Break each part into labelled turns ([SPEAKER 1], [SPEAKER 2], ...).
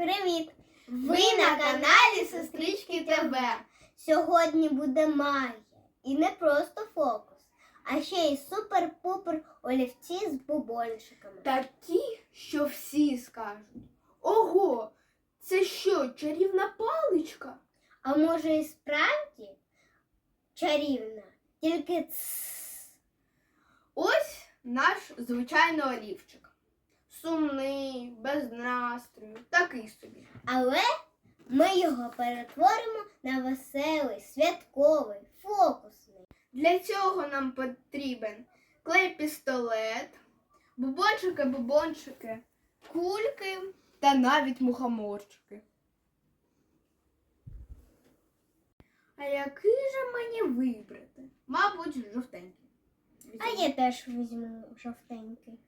[SPEAKER 1] Привіт! Ви на каналі Сестрички ТВ. Сьогодні буде магія. І не просто фокус, а ще й супер-пупер олівці з бубончиками.
[SPEAKER 2] Такі, що всі скажуть. Ого, це що, чарівна паличка?
[SPEAKER 1] А може і справді чарівна, тільки цс.
[SPEAKER 2] Ось наш звичайний олівчик. Сумний, без настрою, такий собі.
[SPEAKER 1] Але ми його перетворимо на веселий, святковий, фокусний.
[SPEAKER 2] Для цього нам потрібен клей-пістолет, бубончики-бубончики, кульки та навіть мухоморчики. А який же мені вибрати? Мабуть, жовтенький.
[SPEAKER 1] А я теж візьму жовтенький.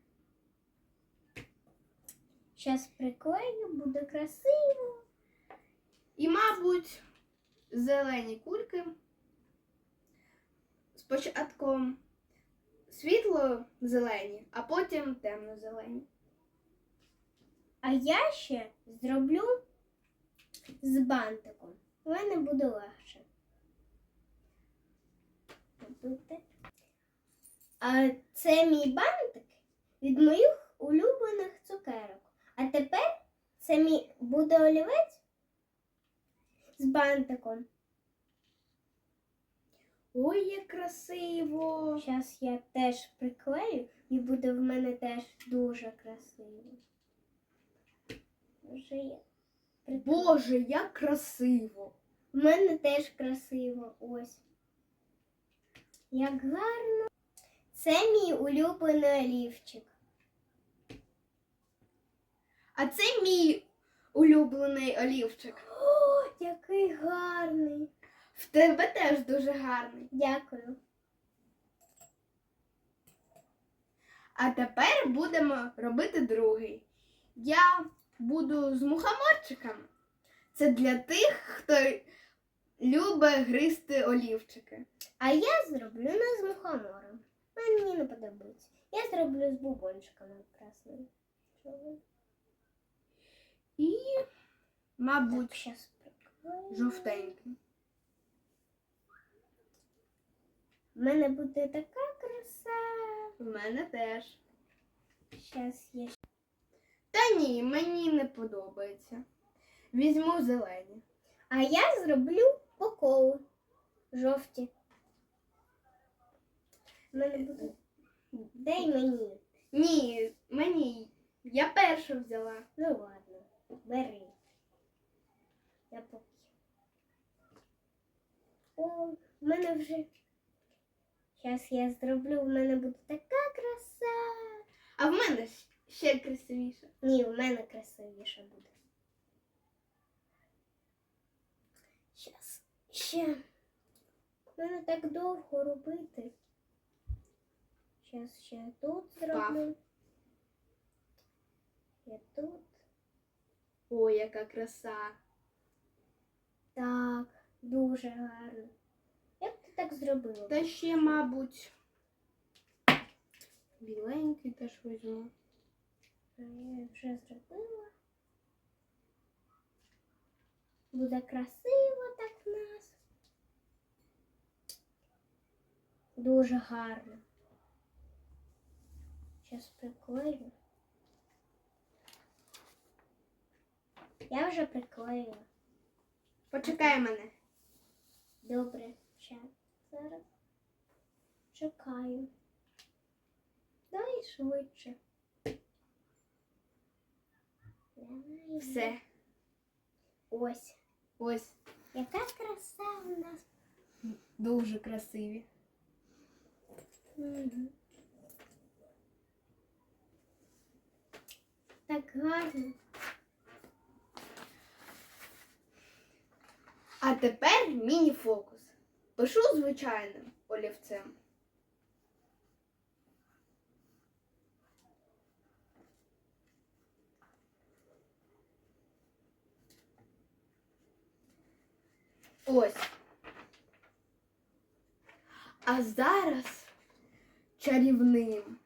[SPEAKER 1] Щас приклею, буде красиво.
[SPEAKER 2] І, мабуть, зелені кульки. Спочатку світло-зелені, а потім темно-зелені.
[SPEAKER 1] А я ще зроблю з бантиком. У мене буде легше. А це мій бантик від моїх улюблених цукерок. А тепер це мій буде олівець з бантиком.
[SPEAKER 2] Ой, як красиво!
[SPEAKER 1] Зараз я теж приклею і буде в мене теж дуже красиво. Вже я приклею.
[SPEAKER 2] Боже, як красиво!
[SPEAKER 1] У мене теж красиво. Ось. Як гарно. Це мій улюблений олівчик.
[SPEAKER 2] А це мій улюблений олівчик.
[SPEAKER 1] О, який гарний.
[SPEAKER 2] В тебе теж дуже гарний.
[SPEAKER 1] Дякую.
[SPEAKER 2] А тепер будемо робити другий. Я буду з мухоморчиками. Це для тих, хто любить гризти олівчики.
[SPEAKER 1] А я зроблю не з мухомором. Мені не подобається. Я зроблю з бубончиками красними.
[SPEAKER 2] І, мабуть, жовтенький.
[SPEAKER 1] У мене буде така краса.
[SPEAKER 2] У мене теж.
[SPEAKER 1] Щас я
[SPEAKER 2] Та ні, мені не подобається. Візьму зелені.
[SPEAKER 1] А я зроблю по колу. Жовті. У мене буде. Дай мені.
[SPEAKER 2] Ні, мені. Я першу взяла.
[SPEAKER 1] Ну ладно, бери. Я поки. О, в мене вже. Зараз я зроблю, в мене буде така краса.
[SPEAKER 2] А в мене ще красивіше.
[SPEAKER 1] Ні, в мене красивіше буде. Зараз ще. В мене так довго робити. Зараз ще тут зроблю. Я тут.
[SPEAKER 2] Ой, яка краса.
[SPEAKER 1] Так, дуже гарно. Як ти так зробила?
[SPEAKER 2] Та ще, мабуть, біленький теж візьму.
[SPEAKER 1] Я вже зробила. Буде красиво так в нас. Дуже гарно. Зараз приклею. Я вже приклеїла.
[SPEAKER 2] Почекай мене.
[SPEAKER 1] Добре, ще зараз чекаю. Давай швидше.
[SPEAKER 2] Все.
[SPEAKER 1] Ось.
[SPEAKER 2] Ось
[SPEAKER 1] Яка краса у нас.
[SPEAKER 2] дуже красиві.
[SPEAKER 1] Так гарно.
[SPEAKER 2] А тепер міні-фокус. Пишу звичайним олівцем. Ось. А зараз чарівним.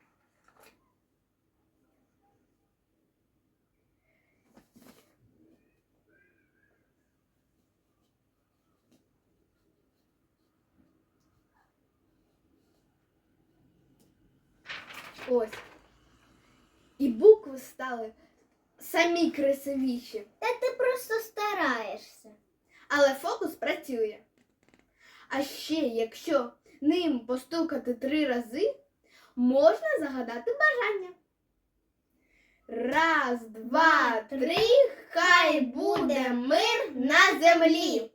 [SPEAKER 2] Ось. І букви стали самі красивіші.
[SPEAKER 1] Та ти просто стараєшся.
[SPEAKER 2] Але фокус працює. А ще, якщо ним постукати три рази, можна загадати бажання. Раз, два, три, хай буде мир на землі.